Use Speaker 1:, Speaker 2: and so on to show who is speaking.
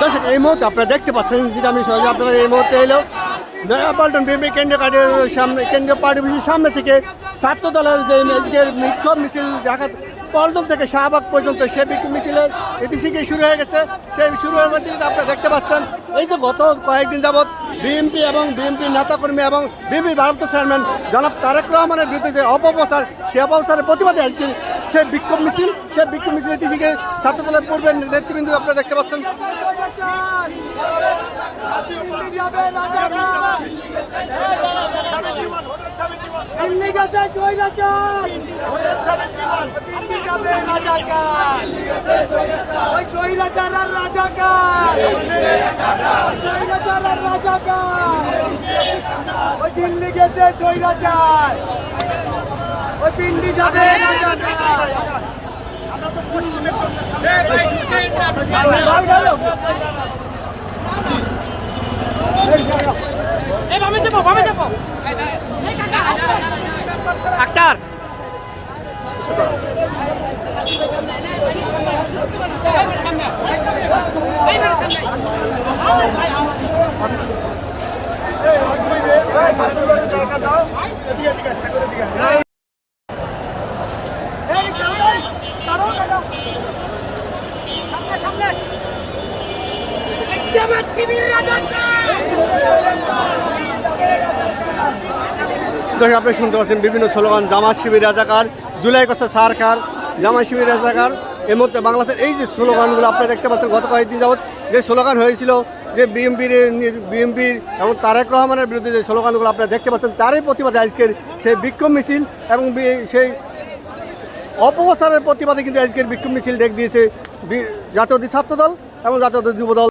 Speaker 1: দর্শক, এই মুহূর্তে আপনারা দেখতে পাচ্ছেন যেটা আমি সহজে আপনাদের এই মুহূর্তে এলো। নয়াপল্টন বিএনপি কেন্দ্রীয় পার্টির সামনে কেন্দ্রীয় পার্টি অফিসের সামনে থেকে ছাত্র দলের যে আজকের বিক্ষোভ মিছিল ঢাকা পল্টন থেকে শাহবাগ পর্যন্ত সেই বিক্ষোভ মিছিলের ইতিহাসে শুরু হয়ে গেছে। সেই শুরু হয়ে গেছে আপনারা দেখতে পাচ্ছেন। এই যে গত কয়েকদিন যাবৎ বিএনপি এবং বিএনপি নেতাকর্মী এবং বিএনপি ভারপ্রাপ্ত চেয়ারম্যান জনাব তারেক রহমানের বিরুদ্ধে যে অপপ্রচার, সে অপপ্রচারের প্রতিবাদে আজকে সেই বিক্ষোভ মিছিল সেই বিক্ষোভ মিছিল ইতিহাসে ছাত্র দলের পূর্বের নেতৃবৃন্দ আপনারা দেখতে পাচ্ছেন।
Speaker 2: রাজাকার রাজাকার। রাজাকার ওই দিল্লি গেছে স্বৈরাচার। ওই দিল্লি যাবে রাজাকার
Speaker 1: আক্তার
Speaker 2: এই সামনে দাঁড়াও দাঁড়াও সামনে সামনে জামাত শিবির রাজাকার
Speaker 1: দর্শক, আপনি শুনতে পাচ্ছেন বিভিন্ন স্লোগান জামাত শিবির রাজাকার, জুলাই কষ্ট সারকার জামাত শিবির রাজাকার। এর মধ্যে বাংলাদেশের এই যে স্লোগানগুলো আপনি দেখতে পাচ্ছেন, গত কয়েকদিন যাবৎ যে স্লোগান হয়েছিল যে বিএমপির বিএমপির এবং তারেক রহমানের বিরুদ্ধে যে স্লোগানগুলো আপনারা দেখতে পাচ্ছেন, তারই প্রতিবাদে আজকের সেই বিক্ষোভ মিছিল এবং সেই অপপ্রচারের প্রতিবাদে কিন্তু আজকের বিক্ষোভ মিছিল ডেক দিয়েছে জাতীয় ছাত্র দল এবং জাতীয় যুব দল